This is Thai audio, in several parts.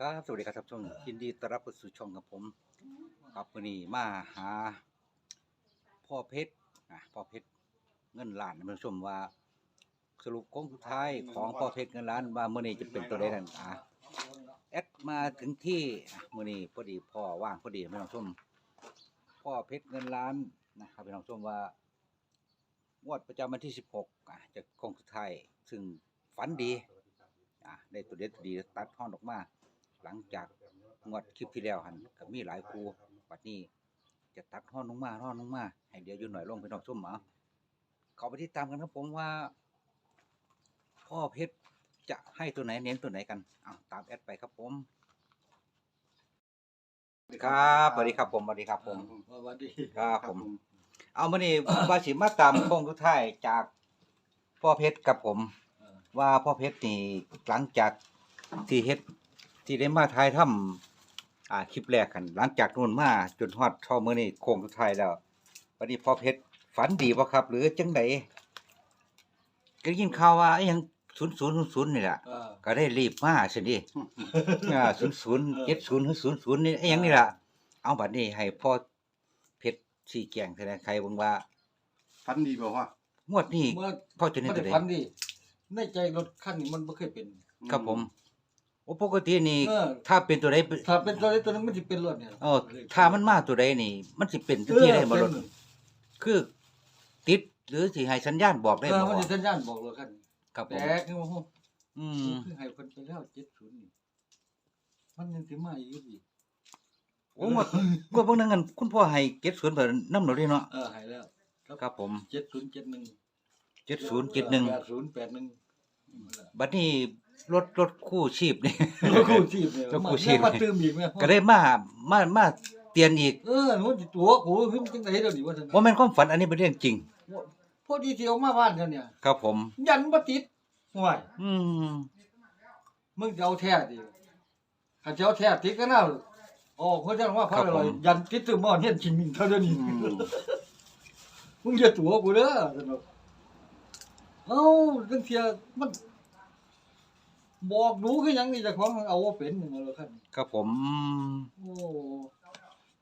ครับสวัสดีครับท่านผู้ชมยินดีต้อนรับสู่ช่องกับผมครับวันนี้มาหาพ่อเพชรอะพ่อเพชรเงินล้านท่านผู้ชมว่า สรุปโค้งสุดท้ายของพ่อเพชรเงินล้านว่าเมื่อนี้จะเป็นตัวใดนั่นอะแอดมาถึงที่อะมื่อนี้พอดีพ่อว่างพอดีท่านผู้ชมพ่อเพชรเงินล้านนะครับพี่น้องชมว่างวดประจำวันที่ 16อะจะโค้งสุดท้ายซึ่งฝันดีอะได้ตัวเด็ดตัวดีตัดห้อนออกมา หลังจากงวดคลิปที่แล้วหันก็มีหลายครูบัดนี้ จะตัดห้อนลงมาห้อนลงมา ให้เดี๋ยวอยู่หน่อยลงไปนอกชมหมาเขาไปที่ตามกันครับผมว่า พ่อเพชรจะให้ตัวไหนเน้นตัวไหนกันอ้าวตามแอดไปครับผมครับสวัสดีครับผมสวัสดีครับผมสวัสดีครับผม เอามานี่ว่าสิมาตามโค้งทุกท้ายจากพ่อเพชรกับผม ว่าพ่อเพชรนี่หลังจากที่เฮ็ด ที่ได้มาถ่ายทำอ่าคลิปแรกกัน หลังจากนู่นมาจนฮอดเท่ามื้อนี้โค้งสุดท้ายแล้ววันนี้พ่อเพชรฝันดีบ่ครับ หรือจังไดก็ได้ยินข่าวว่าไอ้หยัง0000นี่ล่ะเออ ก็ได้รีบมาซั่นดิ อ่า00 70หรือ00นี่ไอ้หยังนี่ล่ะ เอาบัดนี้ให้พ่อเพชรชี้แจงแสดงใครเบิ่งว่าฟันดีบ่พ่องวดนี้เมื่อพ่อจะเน้นไม่ตัวได้ใดฟันดิในใจรถคันนี้มันไม่เคยเป็นครับผม โอ้ปกตินี่เออ ถ้าเป็นตัวใดถ้าเป็นตัวนี้ตัวนั้นมันจะเป็นรถเนี่ยเออถ้ามันมาตัวใดนี่ มันสิเป็นทันทีได้บ่รถเออคือ ติดหรือสิให้สัญญาณบอกได้เออบ่มันจะสัญญาณบอกรถคันนี้ครับผแตมกนี่ว่าโหอืมคือให้คนไปแล้วเจ็ดศูนย์นี่มันยังสิมาอีกอยู่โอ้หมดก็เบิ่งนั่นกันคุณพ่อให้เก็บสวนเพิ่นนำหนูเด้เนาะเออให้แล้วครับผมเจ็ดศูนย์เจ็ดหนึ่ง7071แปดศูนย์แปดหนึ่งบัดนี้ รถรถคู่ชีพนี่ รถกู้ชีพเนี่ยรถกู้ชีพ มาตื่มอีกไหมก็ได้มามามาเตือนอีกเออมันสิตัวกูคือมันจังไดเดี๋ยวนี้ว่าซั่นบ่แม่นความฝันอันนี้เป็นเรื่องจริง พอดีที่เอามาบ้านกันเนี่ย ครับผม ยันบ่ติดห่วยอืมมึงจะเอาแท้ดิข้าจะเอาแท้ติดกันเอาอ๋อเขาจะว่าเพราะอะไรยันติดตึมอเนี่ยกินมินเท่าเดี๋ยวนี้ อืมมึงอย่าตัวกูเด้อสนุกเอ้าจังเทียมัน บอกหนูคือหยังนี่เจะของมันเอาว่าเป็นนี่มาแล้วคั่นครับผมโอ้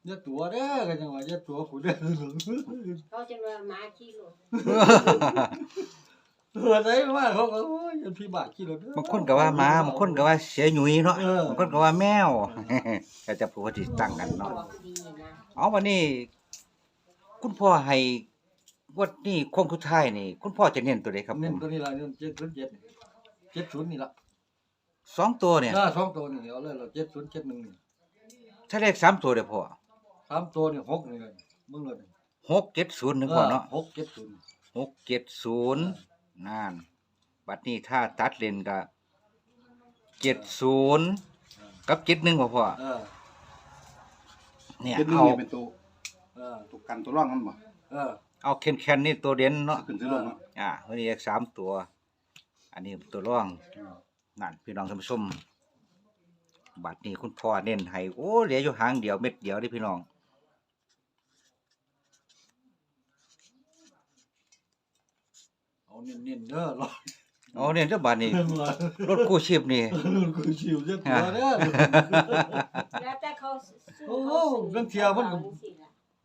อย่าตัวเด้อกันจังว่าอย่าตัวกูเด้อเขาจะมาหมาขี้รถเออได้มาเขาก็โอ้ยยันพี่บาทขี่รถเด้อบางคนก็ว่าหมาบางคนก็ว่าเสียหนุ่ยเนาะเออบางคนก็ว่าแมวก็จะพูดว่าที่ตั้งกันเนาะบอกดีนะเอาวันนี้ คุณพ่อให้งวันนี้โค้งสุดท้ายนี่ คุณพ่อจะเน้นตัวใดครับผเน้นมตัวนี้ล่ะเน้น707 70นี่ล่ะ สองตัวเนี่ยถ้าสองตัวนี่เอาเลยเรา70 71นี่ถ้าเลขสามตัวเดี๋ยวพ่อสามตัวนี่หกนี่เลยมึงเลยหกเจ็ดศูนย์นึกพ่อเนาะหกเจ็ดศูนย์หกเจ็ดศูนย์นั่นบัดนี้ถ้าตัดเลนก็เจ็ดศูนย์กับเจ็ดหนึ่งพ่อพ่อเออเนี่ยเป็นหนึ่งเอานี่เป็นตัวเออตัวกันตัวร่องมันบ่เออ เอาแคนแคนนี่ตัวเด่นเนาะ ขึ้นซื้อลงเนาะ อ่าวันนี้เลขสามตัว อันนี้ตัวร่อง นั่นพี่น้องท่านผู้ชมบัดนี้คุณพ่อเน้นให้โอ้เหลืออยู่หางเดียวเม็ดเดียวเดิพี่น้องเอาเน้นๆเด้อรอเอาเนี่ยเจ้าบัดนี้รอรถกู้ชีพนี่กูชิวเจ้าตัวเด้อ แล้วแต่เขาซื้โอ้โหเรื่องเที่ยวมันก็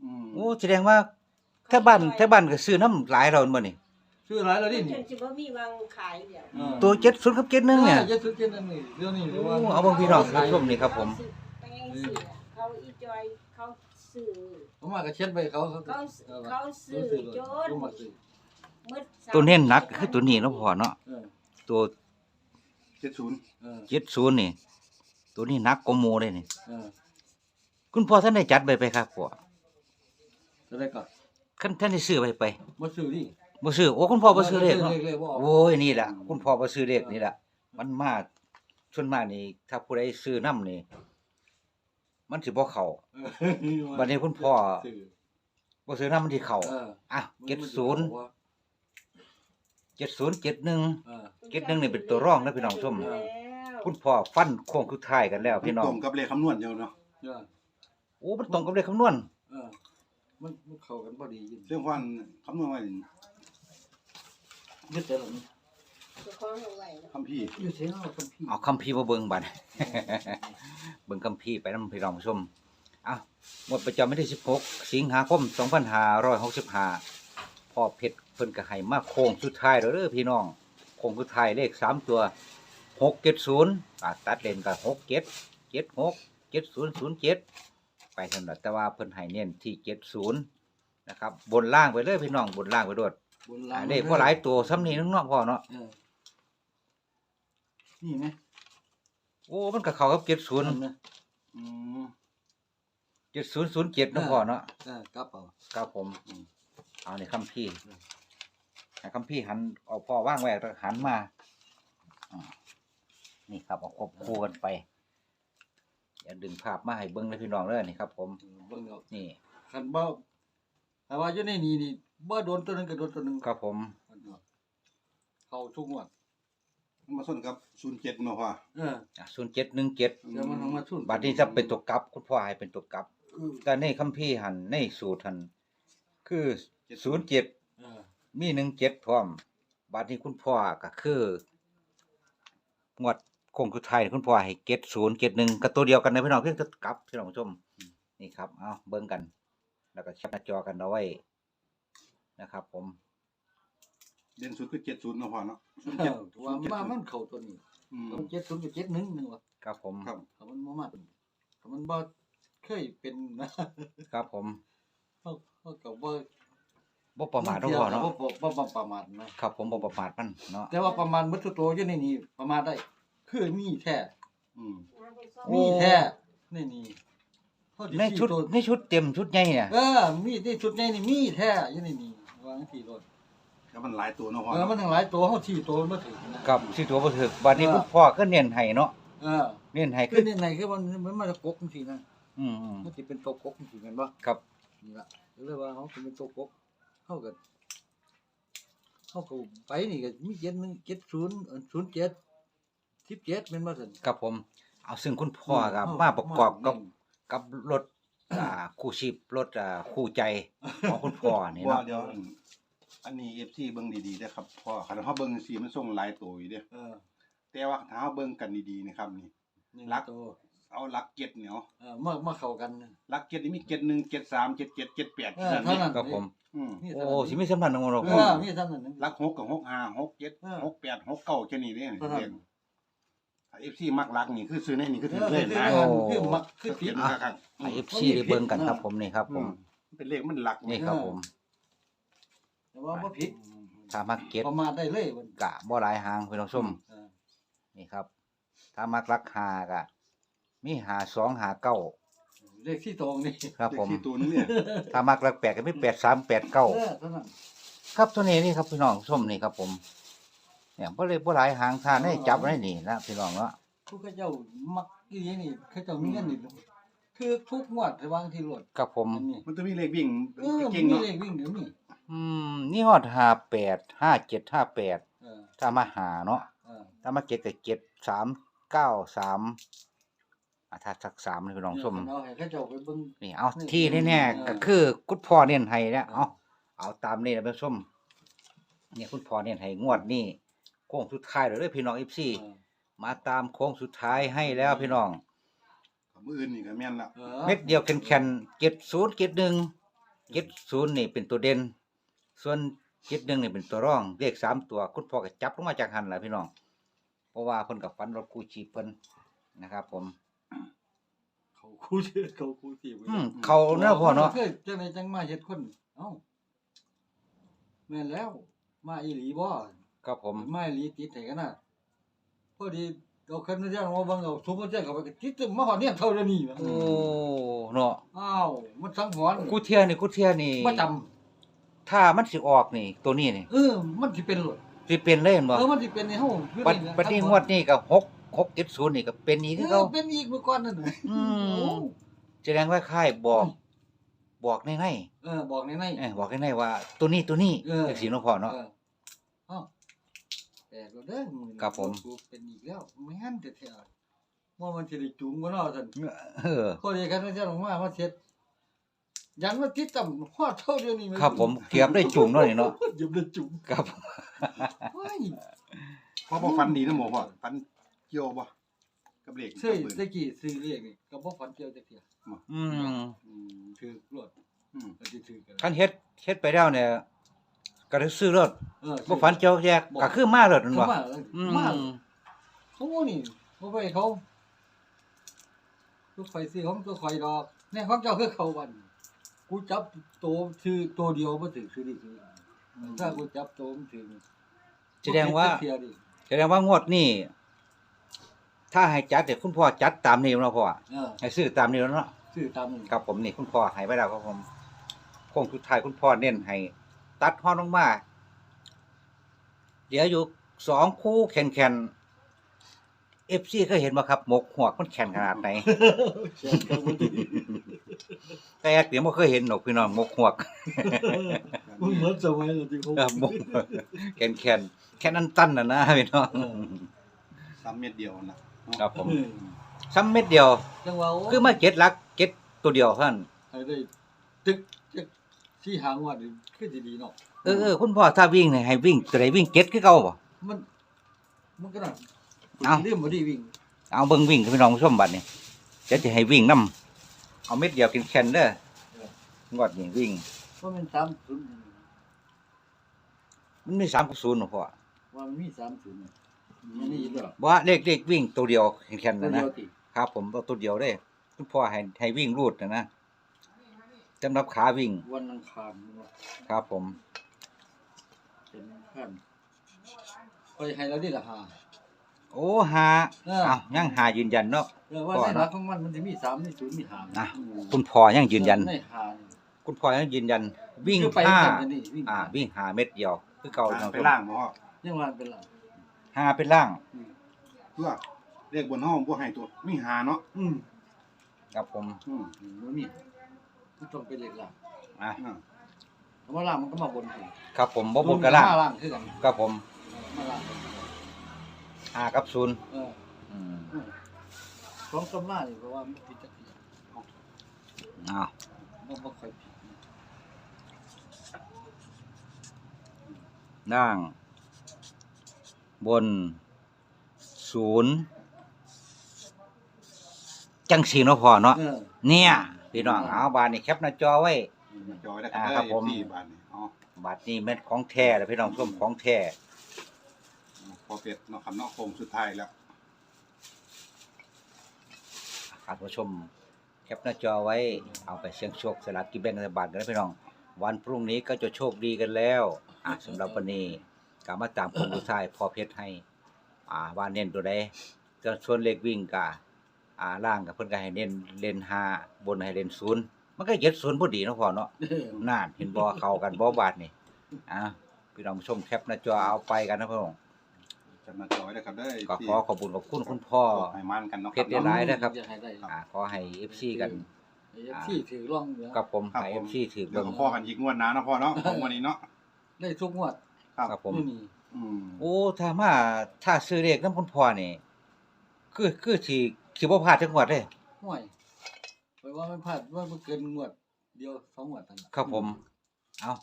อืมโอ้แสดงว่าถ้าบ้านถ้าบ้านก็ซื้อน้ำหลายเราบ่นี่ ชื่ออะไรแล้วนี่นี่จนสิบ่มีวางขายเดี๋ยวเออตัวเจ็ดศูนย์กับเจ็ดหนึ่งเนี่ยเจ็ดศูนย์เจ็ดหนึ่งนี่เดี๋ยวนี้หรือว่าโอ้เอาเบิ่งพี่น้องท่านผู้ชม นี่ครับผมแป้งเสียเขาอีจอยเขาซื้อผมมาก็เช็ดไปเขาเขาเขาเขาซื้อจนผมมาซื้อมืดตัวเน้นหนักก็คือตัวนี้เนาะพ่อเนาะเออตัวเจ็ดศูนย์เออเจ็ดศูนย์นี่ ตัวนี้หนักกว่าหมู่เลยนี่ เออคุณพ่อท่านได้จัดไปไปครับพ่อจะได้ก่อนท่านท่านได้ซื้อไปไปมาซื้อดิ บ่ซื้อโอ้คุณพ่อบ่ซื้อเลขเนาะเลขบ่ออก โอ้ยนี่แหละคุณพ่อบ่ซื้อเลขนี่แหละมันมากส่วนมากนี่ ถ้าผู้ใดซื้อนํนี่ มันสิบ่เข้าเออบัดนี้คุณพ่อ ซื้อบ่ซื้อนํมันสิเข้าเอออะมันมัน70จะบอกว่า70 71 เออเจ็ดหนึ่งนี่เป็นตัวรองนะพี่น้องชมแล้วคุณพ่อฟันโค้งสุดท้ายกันแล้วพี่น้อตงรงกับเลขคำนวณเดียวเนาะเออโอ้มันตรงกับเลขคำนวณ เออมันมันเข้ากันพอดีอยู่เรื่องความคำนวณไว้ ยึดแต่ละนี้เจ้าของเอาไว้เนาะคำพี่อยู่เสียงเอาคนพี่เอาคำพี่มาเบิ่งบัด เบิ่งคำพี่ไปนำพี่น้องผู้ชมอะหมดประจำวันที่ 16 สิงหาคม 2565พ่อเพชรเพิ่นก็ให้มาโค้งสุดท้ายแล้วเด้อพี่น้องโค้งสุดท้ายเลขสามตัว 670อะตัดเลนก็67 76 7007 ไปสำหรับแต่ว่าเพิ่นให้เน้นที่ 70 นะครับ บนล่างไปเลยพี่น้องบนล่างไปโดด บนอ่าล่างเลขบ่หลายตัวซ้ำนี้นึงเนาะพ่อเนาะเออนี่ไหมโอ้มันก็เข้ากับนั่น70นะอืม7007เนาะพ่อเนาะเออกลับเอา ครับผมอืมเอาในคำพี่อืม ให้คำพี่หันเอาพ่อว่างไว้แล้วหันมาอ่านี่ครับเอาควบคู่กันไปอย่าดึงภาพมาให้เบิ้งเลยพี่น้องเลยนี่ครับ ผมเบิ่งเอานี่ คันบ่ถ้าว่าอยู่ในนี่นี่ บ่โดนตัวหนึงก็โดนตัวหนึงครับผม เข้าทุกงวดมันมาส้นกับศูนย์เจ็ดเนาะพ่อเออศูนย์เจ็ดหนึ่งเจ็ดเดี๋ยวมันเอามาทุนบัดนี้จะเป็นตัวกลับ คุณพ่อให้เป็นตัวกลับเออแต่ในคำพี่หันในสูตรหันคือศูนย์เจ็ดเออมีหนึ่งเจ็ดพร้อม บัดนี้คุณพ่อก็คืองวดคงคือไทายคุณพ่อให้เก็ดศูนย์เก็ดหนึ่งก็ตัวเดียวกันนะพี่น้องเพียงแต่กลับพี่น้องผู้ชมนี่ครับเอาเบิ่งกัน แล้วก็แคปหน้าจอกันเอาไว้ นะครับ ผม เด่นสุดคือเจ็ดศูนย์เนาะพ่อเนาะศูนย์เอเจ็ดอว่ามามันเข้าตัวนี้อืมมันเจ็ดศูนย์กับเจ็ดหนึ่งนึงว่ะครับผม ครับถ้ามันบ่มาถ้ามันบ่เคยเป็นนะครับผมเฮาเฮาก็บ่บ่ประมาททุกพ่อเนาะบ่บ่บ่บ่ประมาทนะครับผมบ่ประมาทมันเนาะ แต่ว่าประมาณหมดทุกตัวอยู่ในนี้ประมาทได้คือมีแท้ อืมน้ำไปซ่อมโอ้ มีแท้ในนี้เฮาสิในชุดสี่ตัวในชุดเต็มชุดใหญ่เนี่ย เออมีในชุดใหญ่นี่มีแท้อยู่ในนี้วางที่รถ แล้วมัน หลายตัวเนาะพ่อเออมันทั้งหลายตัวเฮาที่ตัวมันบ่ถึงนะ กับสิตัวบ่ถึกบัดนี้คุณพ่อก็เน้นให้เนาะเออเน้นให้คืคืออในไหนคือมันมันมาจากกกจังซี่นะอืมอืมมันสิเป็นตัวกกจังซี่แม่นบ่ครับนี่ล่ะเรียกว่าเฮาสิเป็นตัวกกเฮาก็เฮาก็ไปนี่ก็มี71 70เอ่อ07 17แม่นบ่ซั่นครับผม เอาซึ่งคุณพ่อกับมาประกอบกับกับรถอ่าคู่ชีพรถอ่าคู่ใจของคุณพ่อนี่ว่าเนาะเดี๋ยว อันอันนี้ FC เบิ่งดีๆเด้อครับพ่อคันเฮาเบิ่งสิมันส่งหลายตัวอยู่เด้อเออแต่ว่าถ้าเฮาเบิ่งกันดีๆนะครับนี่ นี่รัก ตัวเอาหลักเจ็ดเนี่ยเอาเออมามาเข้ากันนะหลักเจ็ดนี่มีเจ็ดหนึ่งเจ็ดสามเจ็ดเจ็ดเจ็ดแปดเออเท่านั้นครับผม อืม นี่โอ้เท่านั้นสิมีสำนักนงเนาะเอพ่ออมีเท่านั้นนะหลักหกกับหกห้าหกเจ็ดเออหกแปดหกเก้าแค่นี้เนี่ยเท่านั้นเรียนถ้า FC มักหลักนี่คือซื้อในนี่คือเอถืออเลยคือนะคือมักคือเขีผิยดนข้างๆให้อืม FC ได้เบิ่งกันครับผมนี่ครับผมเป็นเลขมันหลักนี่ครับผม แต่ว่าบ่ผิดถ้ามักเก็ตประมาทได้เลยมันกะบ่หลายหางพี่น้องชมเออนี่ครับ ถ้ามักรักหากะ มีหาสองหาเก้า เลขที่ตรงนี่ครับผมเลขที่ตัวนึงเนี่ยถ้ามักรักแปดก็มีแปดสามแปดเก้า เออเท่านั้นครับตัวนี้นี่ครับพี่น้องชมนี่ครับผมเนี่ยบ่เลยบ่หลายหางทานให้จับไว้นี่นะพี่น้องเนาะผู้เขาเจ้ามักอีหยังนี่เขาเจ้ามีเงินนี่คือทุกงวดระวังที่รถครับผม อันนี้มันจะมีเลขวิ่งเออเก่งมีเนาะเลขวิ่งเดี๋ยวนี้ อืม นี่ฮอดห้าแปดห้าเจ็ดห้าแปดเออถ้ามาหาเนาะเออถ้ามาเจ็ดก็เจ็ดสามเก้าสามอะถ้าสักสามนี่พี่น้องชมเอาให้เขาเจ้าไปเบิ่ง นี่เอานี่ที่แน่เออๆก็คือคุณพ่อเน้นให้เนี่ยเอาเอาตามนี่นะพี่ชมเนี่ยคุณพ่อเน้นให้งวดนี้โค้งสุดท้ายเลยเด้อพี่น้อง FC เออมาตามโค้งสุดท้ายให้แล้วพี่น้อง มืออื่นนี่ก็แม่นละออเม็ดเดียวแข็งๆเจ็ดศูนย์เจ็ดหนึ่งเจ็ดศูนย์นี่เป็นตัวเด่น ส่วนเจ็ดหนึ่งนี่เป็นตัวร่องเลขสามตัว คุณพ่อก็จับลงมาจากหันแหละพี่น้อง เพราะว่าเพิ่นกับฟันรถกู้ชีพเพิ่นนะครับ ผม เขาคู่ชื่อเขาคู่ที่อืมเขาเนาะพ่อเนาะคือจังไดจังมาเฮ็ดคนเอ้าแม่นแล้ว มาอีหลีบ่ครับผม มาอีหลีติดให้กันน่ะพอดีเอาคันนั้นมาเบิ่งเอาทุกคนแจ้งเข้าไปก็ติดตึมมาฮอดเนี่ยเท่าเดี๋ยวนี้นะโอ้ เนาะ อ้าวมันสังหรณ์กูเทียนี่กูเทียนี่บ่จำ ถ้ามันสิออกนี่ ตัวนี้นี่เออ มันสิเป็นหลดสิเป็นเล่นบ่เออมันสิเป็นในเฮาอยู่บัดนี่นะบัดนี้งวดนี้ก็หกหกเจ็ดศูนย์นี่ก็เป็นอีกคือเอเก่าอเป็นอีกเมื่อก่อนนั่นน่ะอืมโอ้แสดงว่าค่ายบอก บอกในในเออบอกในใน ๆเอ้ยบอกในในๆว่า ตัวนี้ตัวนี้เออ จังซี่เนาะพ่อเนาะ เออเอ้าแต่ก็เด้อมื้อนี้ครับผม กูเป็นอีกแล้วแม่นแท้ๆว่ามันสิได้จูงบ่เนาะซั่นเออพอดีกันเจ้าลงมามาเสร็จ ยันว่าติดต่ำฮอดเท่าเดียวนี้นครับผมเกือบได้จุ่มเนาะนี่เนาะเกือบได้จุ่มครับเฮ้ยพ่อบ่ฟันดีนะหมอพ่อฟันเกี่ยวบ่กับเหล็กซื้อกับปืนตะกี้ซื้อเรียกนี่ก็บ่ฝันเกี่ยวจักเที่ยอืมอืมถือรถอืมก็สิถือกันคันเฮ็ดเฮ็ดไปแล้วเนี่ยก็ได้ซื้อรถเออบ่ฝันเจียวแยกก็คือมาเลยนั่นเขาบ่มาแล้วอืมมาเขานี่บ่ไปเขาทุกไฟซื้อของตัวข่อยดอกแน่ของเจ้าคือเขาวัน กูจับตัวชื่อตัวเดียวบ่ถือคือดิคือถ้ากูจับตัวมันถือนี่แสดงว่าบ่เฮ็จักเที่ยดิแสดงว่างวดนี้ถ้าให้จัดเดี๋ยวคุณพ่อจัดตามนี้เนาะพ่อเออให้ซื้อตามนี้แล้วเนาะซื้อตามนี้ครับผมนี่คุณพ่อให้ไว้แล้วครับผมโค้งสุดท้ายคุณพ่อเน้นให้ ตัดฮ้อนลงมาเดี๋ยวอยู่สองคู่แข่งแข่งเอฟซีเคยเห็นบ่ครับหมกหัวกมันแข็งขนาดไหน เสียงเขาบ่ดี แต่เดี๋ยวบ่เคยเห็นหรอกพี่น้องหมกหัวกมึงเหมือนสมัยนั้นที่ผมเออหมกแข็งแข็งแค่นั้นตั้นน่ะนะพี่น้องเออซ้ำเม็ดเดียวน่ะครับผมเออซ้ำเม็ดเดียว จังว่าโคือมาเก็ตลักเก็ตตัวเดียวเท่านั้นให้ได้ตึกจักที่หางว่านี่คือสิดีเนาะเออเออคุณพ่อถ้าวิ่งเนี่ยให้วิ่งตัวใดวิ่งเก็ตคือเก่าบ่ มัน มันก็น่ะเอ้า เรื่องบ่ได้วิ่งเอาเบิ่งวิ่งพี่น้องผู้ชมบัดนี้เดี๋ยวจะให้วิ่งนํ เอาเม็ดเดียวกินแคนเด้องอดนี่วิ่งเพราะมัน3 0มันมี3กับ0เนาะพ่อว่ามันมี3 0มันนี่เด้อบ่ว่าเลขเลขวิ่งตัวเดียวแคนตัวนะเดีนะยวติครับผมเอาตัวเดียวเด้คุณพ่อให้ให้วิ่งรูดนะนะสำหรับขาวิ่งวันอังคารเนาะครับ ผมเป็นขั้นไปให้เราได้ละหา โอ้หาเออเอายังหายืนยันเนาะเออว่าก่อนในเนาะหลักของมันมันสิมี3มี0มี5นะอืมคุณพ่อยังยืนยัน ในหานี่ คุณพ่อยังยืนยัน วิ่งคือไปห้ากันนี่วิ่ง อ่า วิ่งหาเม็ดเดียว คือเก่าทางเนาะไปล่างบ่พ่อยังว่าเป็นหลักหาเป็นล่าง เพื่อเลขบนห้องบ่ให้ตัวมีหาเนาะอืมครับผมอืมบ่มีมันต้องเป็นเลขหลักอะอ่าคำว่าล่างมันก็มาบนสิครับผมบ่บนกับล่างมาล่างคือกันครับผมมาล่างหากับศูนย์เอออืม สองตำรานี่เพราะว่ามันผิดจักทีอ้าวมันบ่ค่อยผิดล่าง บนศูนย์จังสีเนาะพ่อเนาะเออเนี่ยพี่น้องเอาบานนี่แคปหน้าจอไว้ จอยได้ครับอ่าได้ครับผม ที่บ้านนี่อ๋อบาทนี้แม่นของแท้เลยพี่น้องส้มของแท้ พอเป็ดเนาะครับเนาะโค้งสุดท้ายแล้ว ครับผู้ชมแคปหน้าจอไว้เอาไปเสี่ยงโชคสลากกินแบ่งรัฐบาลกันนะพี่น้อง วันพรุ่งนี้ก็จะโชคดีกันแล้วอะสำหรับวันนี้กลับมาตามคนผู้ชายพอเพชรให้ อ่าว่าเน้นตัวใดก็ส่วนเลขวิ่งกะอ่าล่างกับเพิ่นก็ให้เน้นเลนห้าบนให้เลนศูนย์มันก็เจ็ดศูนย์พอดีเนาะพ่อเนาะเออน่านเห็นบ่เข้ากันบ่บาดนี่อะพี่น้องผู้ชมแคปหน้าจอเอาไปกันนะพี่น้อง จำมาจอยได้ครับได้ก็ขอขอบคุณขอบคุณคุณพ่อให้มันกันเนาะเพชรได้หลายนะครับอยากให้ได้อ่าขอให้ FC กันไอ้ที่ถือร่องเหลือกับผมให้ FC ถือเดี๋ยเบิ่วงก็พ่อกันอีกงวดหน้าเนาะพ่อเนาะของวันนี้เนาะได้ทุกงวดครับครับผมนี่นี่อืมโอ้ถ้ามาถ้าซื้อเลขนำคุณพ่อนี่คือคือสิสิบ่พลาดจักงวดเด้ห่วยไปว่ามันพลาดว่ามันเกินงวด เดียวสองงวดเท่านั้นครับผม เอา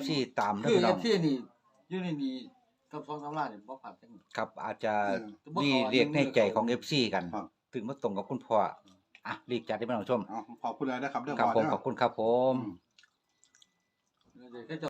FC ตามนะคือพี่น้ไอ้องที่นี่อยู่ในนี่ กับสองตำรานี่บ่พลาดจัง ครับอาจจะเออมีเรียกในใจของ FC กัน ครับ ถึงมาตรงกับคุณพ่ออะรีบจัดให้พี่น้องชม เอาขอบคุณเลยนะครับเรื่องครับพ่อผมเด้ขอบคุณครับผม อืม เดี๋ยวเขาจะ